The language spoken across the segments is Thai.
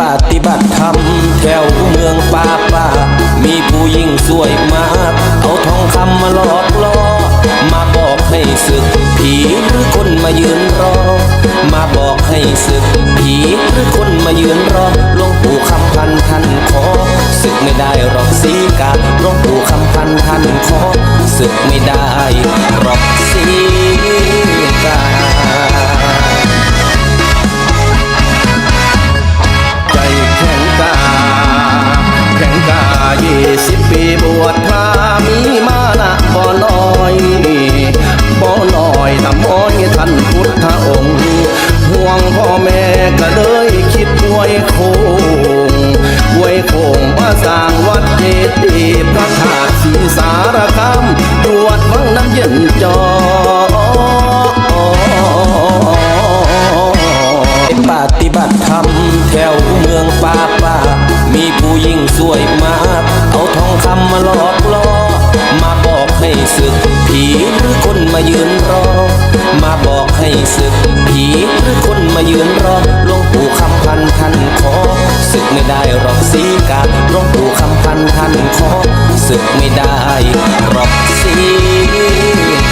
ปฏิบัติธรรมแถวเมืองป่าป่า มีผู้หญิงสวยมาก เอาทองคำมาหลอกล่อ มาบอกให้ศึก ผีหรือคนมายืนรอ มาบอกให้ศึก ผีหรือคนมายืนรอหลวงปู่คำพันท่านขอศึกไม่ได้หรอกสีกาหลวงปู่คำพันท่านขอศึกไม่ได้รอก ก็เลยคิดไว้โคงไว้โคงมาสร้างวัดเจดีพระธาตุศรีสารคามตรวจวังน้ำเย็นจอปฏิบัติธรรมแถวเมืองป่าป่า มีผู้หญิงสวยมากเอาทองคำมาหลอกล่อ มาบอกให้ศึกผีหรือคนมายืนรอ มาบอกให้ศึก ไม่ได้หรอกสีกาหลวงปู่คำพันท่านขอศึกไม่ได้หรอกสี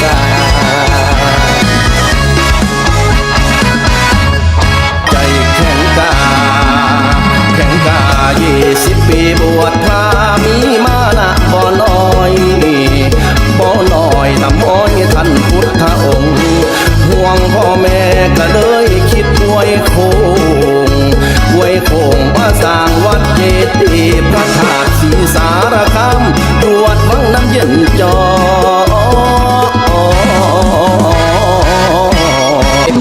กาใจแข็งกา แข็งกายี่สิบปีบวชพระมีมานะบ่น้อยบ่น้อยทำอ้อยท่านพุทธองค์ห่วงพ่อแม่ก็เลยคิดไว้โคงไว้โคง สร้างวัดเจดีย์พระธาตุศรีสารคามตรวจวังน้ำเย็นจอ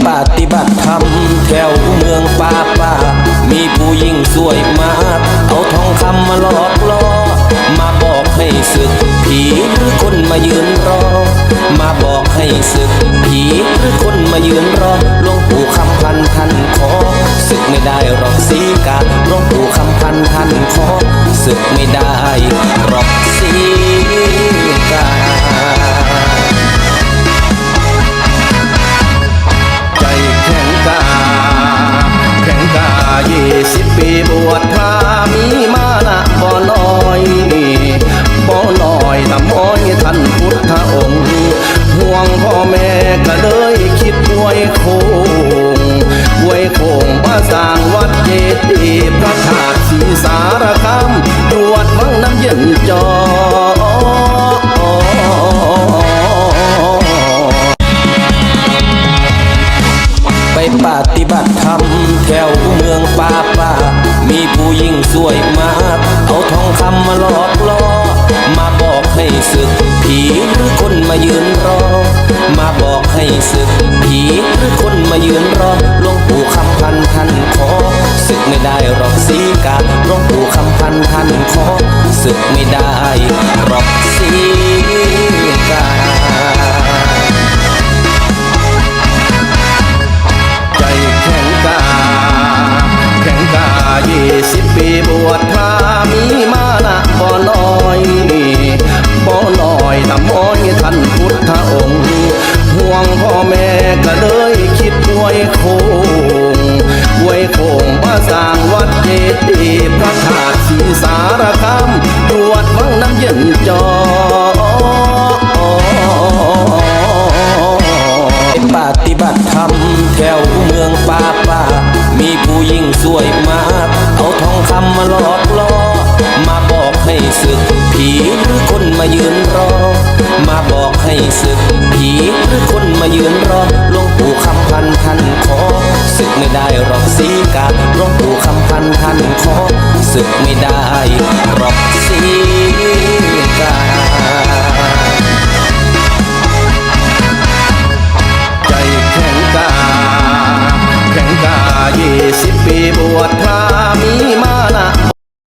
ปฏิบัติธรรมแถวเมืองป่าป่า มีผู้หญิงสวยมาก เอาทองคำมาหลอกล่อ มาบอกให้ศึก ผีหรือคนมายืนรอ มาบอกให้ศึก ผีหรือคนมายืนรอหลวงปู่คำพันท่านขอศึกไม่ได้หรอกสีกา ศึกไยิ่งสวยมากเอาทองคำมาหลอกล่อ มาบอกให้ศึก ผีหรือคนมายืนรอ มาบอกให้ศึก ผีหรือคนมายืนรอหลวงปู่คำพันท่านขอศึกไม่ได้หรอกสีกาหลวงปู่คำพันท่านขอศึกไม่ได้หรอก ไว้โคงไว้โคงมาสร้างวัดเจดีย์พระธาตุศรีสารคามตรวจวังน้ำเย็นจอปฏิบัติธรรมแถวเมืองป่าป่า มีผู้หญิงสวยมาก เอาทองคำมาหลอกล่อ มาบอกให้ศึกผีหรือคนมายืนรอมาบอก ให้ศึกผีหรือคนมายืนรอลงปู่คำพันท่านขอศึกไม่ได้รอกสีกาหลงปู่คำพันท่านขอศึกไม่ได้รอกสีกาใจแข็งกาแข็งกายี่สิบปีบวชพระ